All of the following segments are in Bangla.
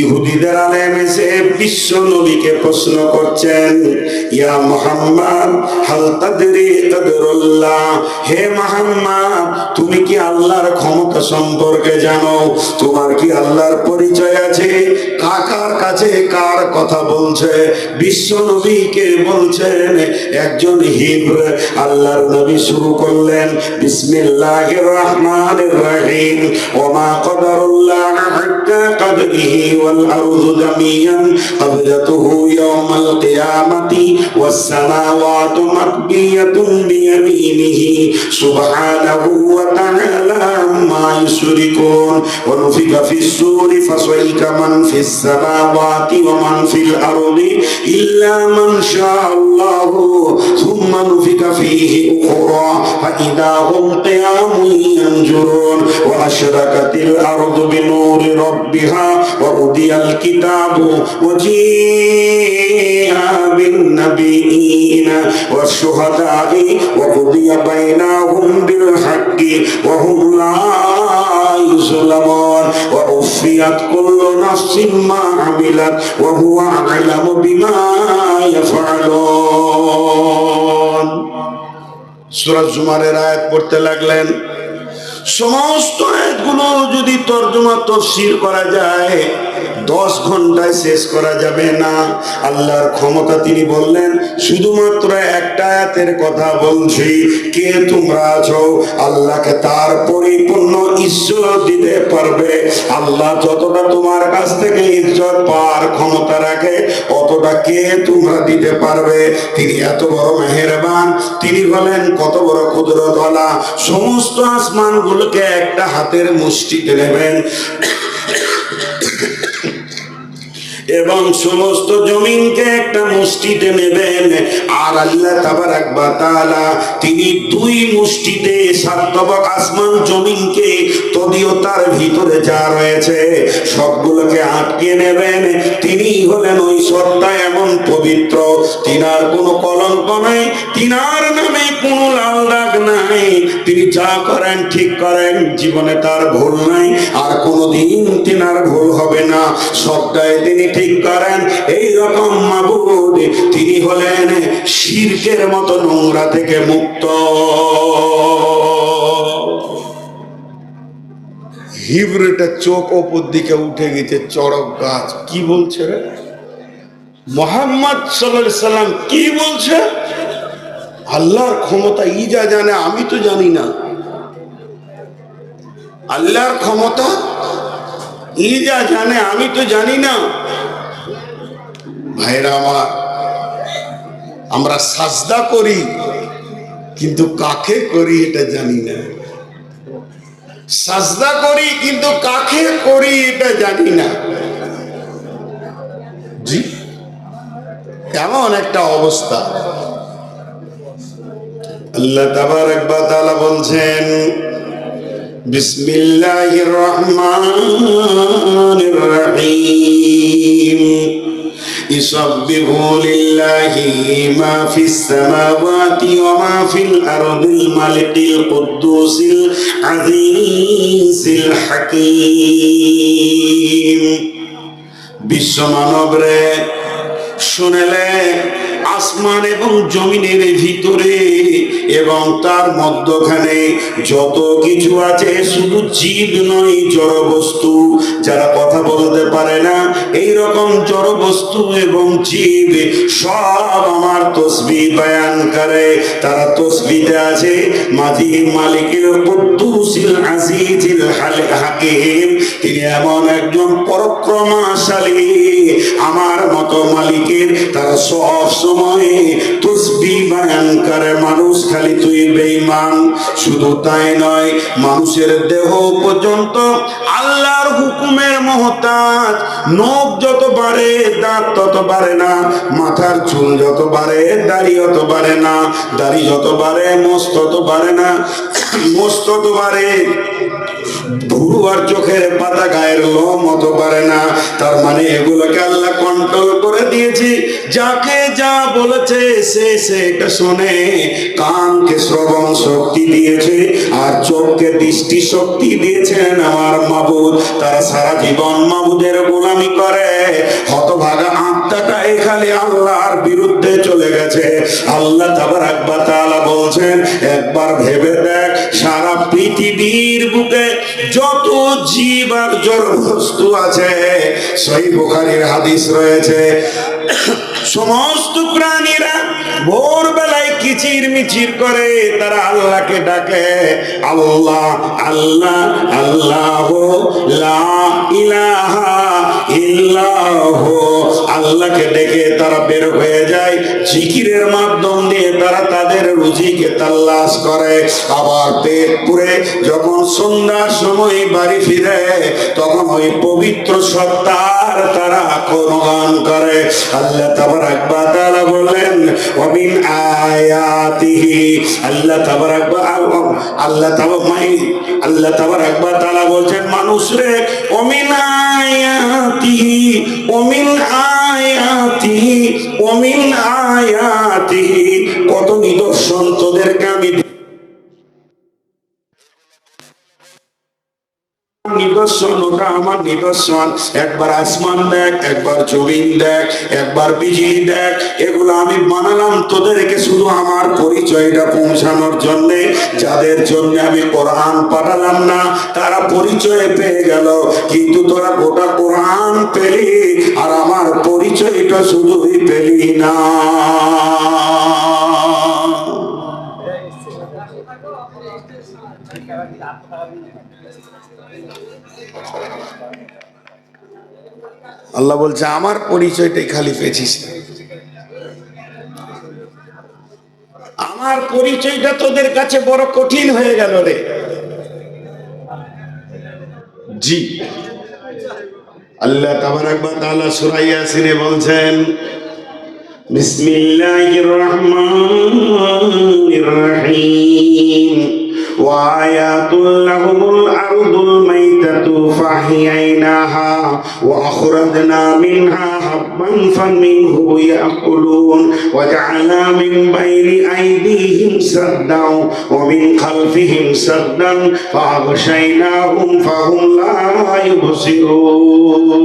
ইহুদিদের আলেম এসে বিশ্ব নবীকে প্রশ্ন করছেন, ইয়া মোহাম্মদ, হাল তাদরি কদরুল্লাহ হে মোহাম্মদ, তুমি কি আল্লাহর ক্ষমতা সম্পর্কে জানো? তোমার কি আল্লাহর পরিচয় আছে? কাকার কাছে কার কথা বলছে? বিশ্ব নবীকে বলছেন একজন হিব্র। আল্লাহর নবী শুরু করলেন, বিসমিল্লাহির রহমানির রহিম। ওমা কদরুল্লাহ হাক্কা কদরিহি ওয়াল আরদু জামিয়ান। কবদতুহু ইয়াওমাল কিয়ামাতি ওয়াস সামাওয়াতু মাতবিয়াতুন বিয়ামিনিহি। সুবহানাহু ওয়া তাআলা আম্মা ইউশরিকুন ওয়া ফিস সূরি ফাসাইকা মান ফিস السماوات ومن في الأرض إلا من شاء الله ثم نفك فيه أخرى فإذا هم قيام ينجرون وأشرقت الأرض بنور ربها وأودي الكتاب وجيء بالنبيين والشهداء وقضي بينهم بالحق وهم لا يظلمون ووفيت كل نفس ما عملت وهو أعلم بما يفعلون সূরা জুমারের আয়াত পড়তে লাগলেন সমস্ত আয়াতগুলো যদি তর্জমা তফসির করা যায় দশ ঘন্টায় শেষ করা যাবে না। আল্লাহর ক্ষমতা তিনি বললেন, শুধুমাত্র একটা আয়াতের কথা বলছি, কে তোমরা আছো? আল্লাহকে তার পরিপূর্ণ ইজ্জত দিতে পারবে। আল্লাহ যতটা তোমার কাছ থেকে ইজ্জত পাওয়ার ক্ষমতা রাখে, অতটা কে তোমরা দিতে পারবে? তিনি এত বড় মেহেরবান। তিনি বলেন, কত বড় কুদরতওয়ালা সমস্ত আসমানগুলোকে একটা হাতের মুষ্টিতে নেবেন। এবং সমস্ত জমিনকে একটা মুষ্টিতে নেবেন। আর আল্লাহ তাবারাক ওয়া তাআলা তিনি দুই মুষ্টিতে সাতবক আসমান জমিনকে তদিও তার ভিতরে যা রয়েছে সবগুলোকে আটকে নেবেন। তিনি হলেন ওই সত্তা এমন পবিত্র, তিনার কোনো কলঙ্ক নাই, তিনার নামে কোনো লাল দাগ নাই। তিনি যা করেন ঠিক করেন, জীবনে তার ভুল নাই, আর কোনোদিন তিনার ভুল হবে না। সবটাই তিনি ঠিক করেন। এই রকম মাবুদ, তিনি হলেন শিরকের মতো নোংরা থেকে মুক্ত। হিবরেটা চোখ ওপর দিকে উঠে গেছে, চড়ক গাছ। কি বলছে রে? মোহাম্মদ সাল্লাম কি বলছে? আল্লাহর ক্ষমতা ই যা জানে, আমি তো জানি না। আল্লাহর ক্ষমতা ই যা জানে, আমি তো জানি না। ভাইরা আমার, আমরা সাজদা করি, কিন্তু কাকে করি এটা জানি না। সাজদা করি, কিন্তু কাকে করি এটা জানি না। জি, কেমন একটা অবস্থা। আল্লাহ তাবারক ওয়া তাআলা বলছেন, বিসমিল্লাহির রহমানির রহিম। يسبح لله ما في السماوات وما في الأرض الملك القدوس العزيز الحكيم বিশ্ব মানবরে শুনেলে আসমান এবং জমিনের ভিতরে এবং তার মধ্যখানে যত কিছু আছে, শুধু জীব নয় জড় বস্তু যারা কথা বলতে পারে না এই রকম জড় বস্তু এবং জীব সব আমার তসবি বয়ান করে। তারা তসবিতে আছে, মাঝি মালিকের কুদ্দুসিল আজিজিল হাকিম। তিনি এমন একজন পরক্রমাশালী, আমার মতো মালিকের। তারা সব সময় তসবি বায়ান করে মানুষ, খালি তুই বেঈমান। শুধু তাই নয়, মানুষের দেহ পর্যন্ত আল্লাহর হুকুমের মহতাজ। নখ যত বাড়ে, দাঁত তত বাড়ে না। মাথার চুল যত বাড়ে, দাড়ি যত বাড়ে না। দাড়ি যত বাড়ে মোষ তত বাড়ে না। মোষ তত বাড়ে। ভুরু আর চোখের পাতা গায়ের লোম মতো পারে না। তার মানে এগুলোকে আল্লাহ কন্ট্রোল করে দিয়েছি। যাকে যা বলেছে, সে সেটা শোনে কানকে শ্রবণ শক্তি দিয়েছে আর চোখকে দৃষ্টি শক্তি দিয়েছেন আমার মাবুদ। তারা সারা জীবন মাবুদের গোলামি করে, হতভাগা জীব আর বস্তু আছে, সেই বুখারীর হাদিস রয়েছে। সমস্ত প্রাণীরা ভোরবেলায় কিচির মিচির করে, তারা আল্লাহকে ডাকে, আল্লাহ আল্লাহ আল্লাহ ইলাহা ইল্লাহ, আল্লাহকে ডেকে তারা বের হয়ে যায়। জিকিরের মাধ্যম দিয়ে তারা তাদের রুজিকে করে। আবার যখন সন্ধ্যার সময় বাড়ি ফিরে, তখন ওই পবিত্র সত্তার তারা করে। আল্লাহ তাবারাক তাআলা বলেন ওমিন আয়াতিহি। আল্লাহ তাবারাক ওয়া আল্লাহ তাবারাক আল্লাহ তাআলা বলছেন, মানুষ রে ওমিন আয়াতিহি আমার নিদর্শন। একবার আসমান দেখ, একবার জমিন দেখ, একবার বিজলি দেখ। এগুলো আমি বানালাম তোদেরকে শুধু আমার পরিচয়টা পৌঁছানোর জন্য। যাদের জন্য আমি কোরআন পাঠালাম না, তারা পরিচয় পেয়ে গেল। কিন্তু তোরা গোটা কোরআন পেলি, আর আমার পরিচয়টা শুধুই পেলি না। আল্লাহ বলছে আমার পরিচয়টাই খালি পেয়েছিস। আমার পরিচয়টা তোদের কাছে বড় কঠিন হয়ে গেল রে। জি। আল্লাহ তাআলা সূরা ইয়াসিনে বলছেন বিসমিল্লাহির রহমানির রহিম। وآيات لهم الأرض الميتة فأحييناها وأخرجنا منها حبا فمنه يأكلون وجعلنا من بين أيديهم سدا ومن خلفهم سدا فأغشيناهم فهم لا يبصرون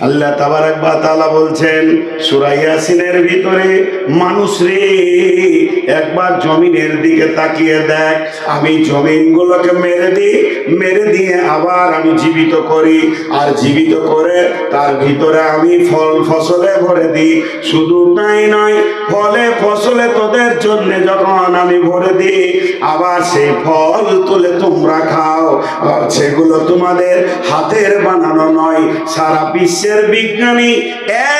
আল্লাহ তাবারাক বা তাআলা বলছেন সুরাইয়াসিনের ভিতরে, মানুষ রে, একবার জমিনের দিকে তাকিয়ে দেখ। আমি জমিনগুলোকে মেরে দিই, মেরে দিয়ে আবার আমি জীবিত করি। আর জীবিত করে তার ভিতরে আমি ফল ফসলে ভরে দিই। শুধু তাই নয়, ফলে ফসলে তোদের জন্য যখন আমি ভরে দিই, আবার সেই ফল তুলে তোমরা খাও। আর সেগুলো তোমাদের হাতের বানানো নয়, সারা বিশ্বের বিজ্ঞানী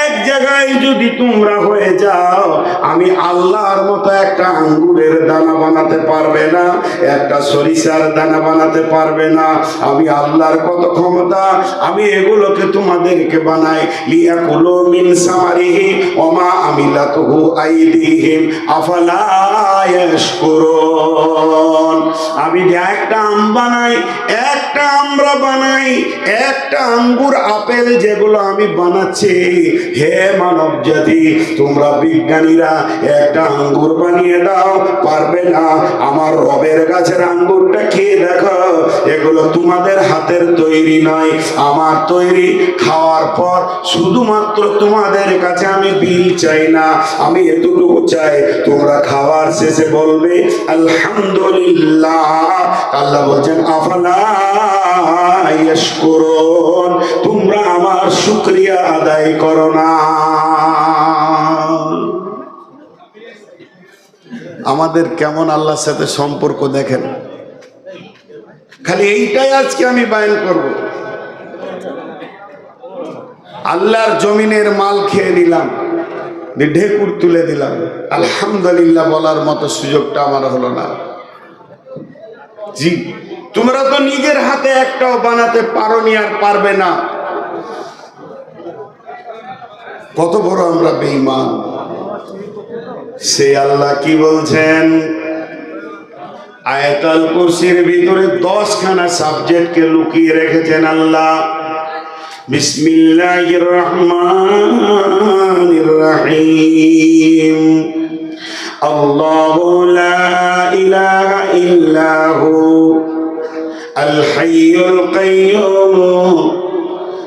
এক জায়গায় যদি তোমরা হয়ে যাও, আমি আল্লাহর মতো একটা আঙ্গুরের দানা বানাতে পারবে না, একটা সরিষার দানা বানাতে পারবে না। আমি আল্লাহর কত ক্ষমতা, আমি এগুলোকে তোমাদেরকে বানাই। লিয়া কুলো মিন সামারিহি ওমা আমিলাতুহু আইদিহিম, আফালা ইয়াশকুরুন। আমি যে একটা আম বানাই, একটা আমরা বানাই, একটা আঙ্গুর আপেল যেগুলো আমি বানাচ্ছি। হে মানব জাতি, তোমরা বিজ্ঞানীরা, একটা আঙ্গুর বানিয়ে দাও, পারবে না। আমার রবের গাছের আঙ্গুরটা খেয়ে দেখো, এগুলো তোমাদের হাতের তৈরি নয়। আমার তৈরি খাওয়ার পর শুধুমাত্র তোমাদের কাছে আমি বিল চাই না, আমি এতটুকু চাই। তোমরা খাওয়ার শেষে বলবে, আলহামদুলিল্লাহ। আল্লাহ বলছেন, আফালা আমার শুকরিয়া আদায় করো না। আমাদের কেমন আল্লাহর সাথে সম্পর্ক দেখেন? খালি এইটাই আজকে আমি বায়ন করব। আল্লাহর জমিনের মাল খেয়ে নিলাম ঢেকুর তুলে দিলাম। আলহামদুলিল্লাহ বলার মতো সুযোগটা আমার হলো না। জি, তোমরা তো নিজের হাতে একটাও বানাতে পারোনি আর পারবে না। কত বড় আমরা বেঈমান। সে আল্লাহ কি বলছেন? আয়াতাল কুরসির ভিতরে দশখানা সাবজেক্টকে লুকিয়ে রেখেছেন আল্লাহ। বিসমিল্লাহির রহমানির রহিম। আল্লাহু লা ইলাহা ইল্লাহু আল হাইয়ুল কাইয়্যুম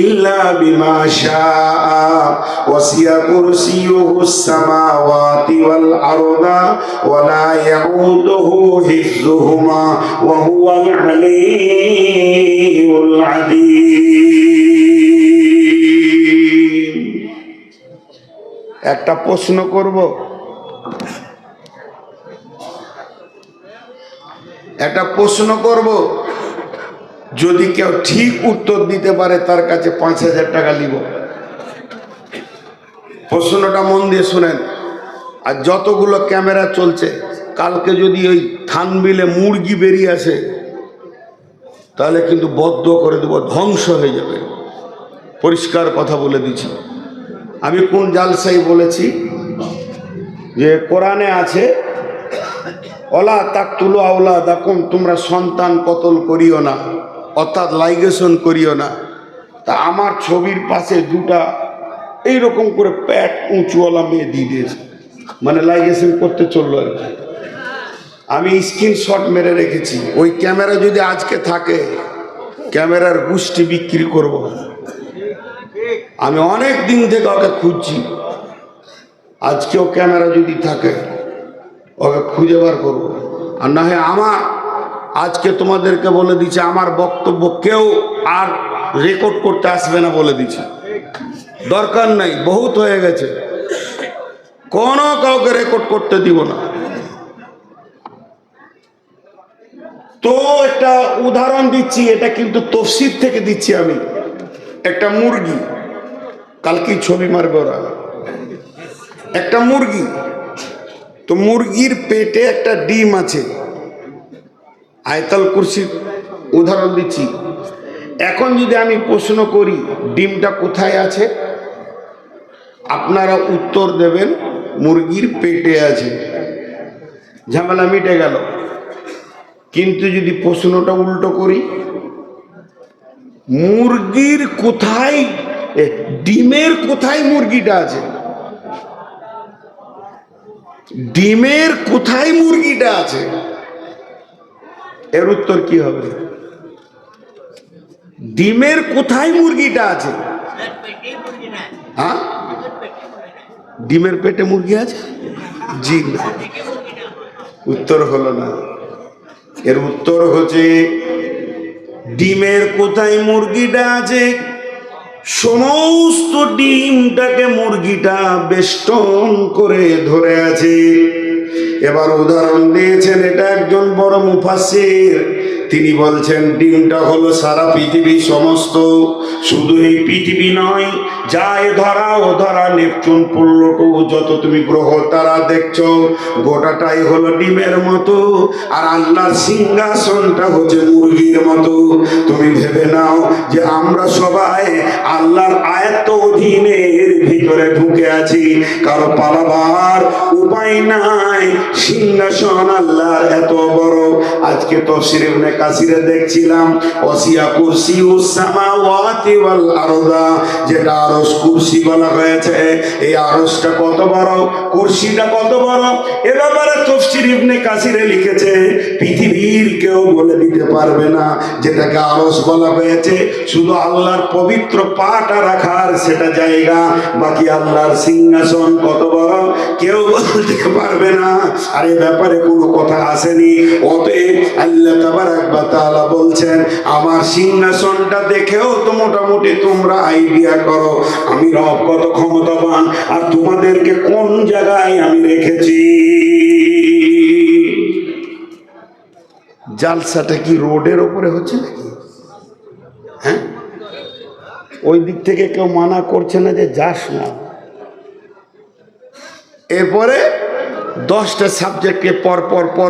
ইল্লা বিমা শাআ, ওয়াসিয়া কুরসিয়ুহুস আরদা, ওয়া লা ইয়াউদুহু হিফযুহুমা একটা প্রশ্ন করব? একটা প্রশ্ন করব? যদি কেউ ঠিক উত্তর দিতে পারে, তার কাছে পাঁচ হাজার টাকা নিব প্রশ্নটা মন দিয়ে শুনেন। আর যতগুলো ক্যামেরা চলছে, কালকে যদি ওই থানবিলে মুরগি বেরিয়ে আসে, তাহলে কিন্তু বদ্ধ করে দেবো, ধ্বংস হয়ে যাবে। পরিষ্কার কথা বলে দিচ্ছি। আমি কোন জালসাই বলেছি যে, কোরআনে আছে, অলা তাক তুলো আওলা দেখুন তোমরা সন্তান কতল করিও না। অর্থাৎ লাইগেশন করিও না। তা আমার ছবির পাশে দুটা এইরকম করে প্যাট উঁচুওয়ালা মেয়ে দিয়ে দিয়েছে। মানে লাইগেশন করতে চলল আর কি। আমি স্ক্রিনশট মেরে রেখেছি। ওই ক্যামেরা যদি আজকে থাকে, ক্যামেরার গুষ্টি বিক্রি করব। আমি অনেক দিন থেকে ওকে খুঁজছি। আজকেও ক্যামেরা যদি থাকে, ওকে খুঁজে বার করব। আর না হয় আমার আজকে তোমাদেরকে বলে দিচ্ছে, আমার বক্তব্য কেউ আর রেকর্ড করতে আসবে না বলে দিচ্ছে। দরকার নাই, বহুত হয়ে গেছে। কোনো কাউকে রেকর্ড করতে দিব না। তো একটা উদাহরণ দিচ্ছি, এটা কিন্তু তফসির থেকে দিচ্ছি আমি। একটা মুরগি কালকে ছবি মারবে ওরা। একটা মুরগি, তো মুরগির পেটে একটা ডিম আছে। আয়তাল কুরসির উদাহরণ দিচ্ছি। এখন যদি আমি প্রশ্ন করি, ডিমটা কোথায় আছে? আপনারা উত্তর দেবেন, মুরগির পেটে আছে। ঝামেলা মিটে গেল। কিন্তু যদি প্রশ্নটা উল্টো করি, মুরগির কোথায় ডিমের কোথায় মুরগিটা আছে? ডিমের কোথায় মুরগিটা আছে? এর উত্তর কি হবে? ডিমের কোথায় মুরগিটা আছে? হ্যাঁ? ডিমের পেটে মুরগি আছে? জি উত্তর হলো না। এর উত্তর হচ্ছে, ডিমের কোথায় মুরগিটা আছে? সমস্ত ডিমটাকে মুরগিটা বেষ্টন করে ধরে আছে। এবার উদাহরণ দিয়েছেন, এটা একজন বড় মুফাসির তিনি বলছেন, ডিমটা হলো সারা পৃথিবী সমস্ত। শুধু এই পৃথিবী নয় যায় ধরা ও ধরা নেপচুন পুল্লটু যত তুমি গ্রহ তারা দেখছ, গোটাটাই হলো ডিমের মতো। আর আল্লাহর সিংহাসনটা হচ্ছে মুরগির মতো। তুমি ভেবে নাও যে আমরা সবাই আল্লাহর আয়ত্ত অধীনের ভিতরে ঢুকে আছি, কারও পালাবার উপায় নাই। সিংহাসন আল্লাহর এত বড়। আজকে তফসির ইবনে কাসিরে দেখছিলাম ওসিয়া কুরসি সামাওয়াতি ওয়াল আরদা, যেটা আরশ কুরসি বলা হয়েছে। এই আরশটা কত বড়? কুরসিটা কত বড়? এ ব্যাপারে তফসির ইবনে কাসিরে লিখেছে, পৃথিবীর কেউ বলে দিতে পারবে না যেটাকে আরশ বলা হয়েছে। শুধু আল্লাহর পবিত্র পাটা রাখার সেটা জায়গা বাকি আল্লাহর সিংহাসন কত বড়? কেউ বলতে পারবে না। আর, এ ব্যাপারে কোনো কথা আসেনি। অতএব আল্লাহ তাবারাক ওয়া তাআলা বলছেন, আমার সিংহাসনটা দেখেও তো মোটামুটি তোমরা আইডিয়া করো। আমি রব কত ক্ষমতাবান, আর তোমাদেরকে কোন জায়গায় আমি রেখেছি? জালসাটা কি রোডের ওপরে হচ্ছে নাকি হ্যাঁ ওই দিক থেকে কেউ মানা করছে না যে যাস না। এরপরে দশটা সাবজেক্টকে পর পর পর